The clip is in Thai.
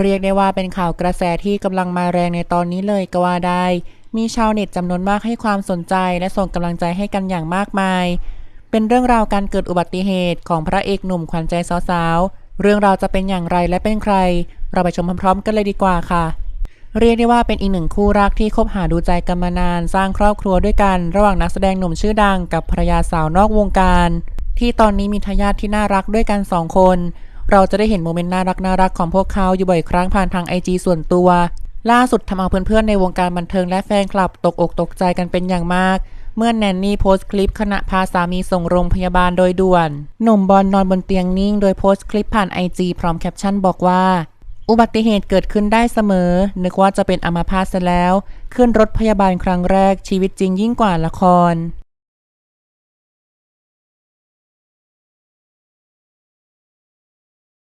เรียกได้ว่าเป็นข่าวกระแสที่กำลังมาแรงในตอนนี้เลยก็ว่าได้ มีชาวเน็ตจำนวนมากให้ความสนใจและส่งกำลังใจให้กันอย่างมากมาย เป็นเรื่องราวการเกิดอุบัติเหตุของพระเอกหนุ่มขวัญใจสาวๆ เรื่องราวจะเป็นอย่างไรและเป็นใคร เราไปชมพร้อมๆ กันเลยดีกว่าค่ะ เรียกได้ว่าเป็นอีกหนึ่งคู่รักที่คบหาดูใจกันมานาน สร้างครอบครัวด้วยกัน ระหว่างนักแสดงหนุ่มชื่อดังกับภรรยาสาวนอกวงการ ที่ตอนนี้มีทายาทที่น่ารักด้วยกันสองคน เราจะได้เห็นโมเมนต์น่ารักน่ารักของพวกเขาอยู่บ่อยครั้งผ่านทางไอจส่วนตัว ล่าสุดทำเอาเพื่อนๆในวงการบันเทิงและแฟนคลับตกอกตกใจกันเป็นอย่างมาก เมื่อแนนนี่โพสต์คลิปขณะพาสามีส่งโรงพยาบาลโดยด่วน หนุ่มบอลนอนบนเตียงนิ่ง โดยโพสต์คลิปผ่านไอจพร้อมแคปชั่นบอกว่าอุบัติเหตุเกิดขึ้นได้เสมอ นึกว่าจะเป็นอัมาพาตซะแล้ว ขึ้นรถพยาบาลครั้งแรกชีวิตจริงยิ่งกว่าละคร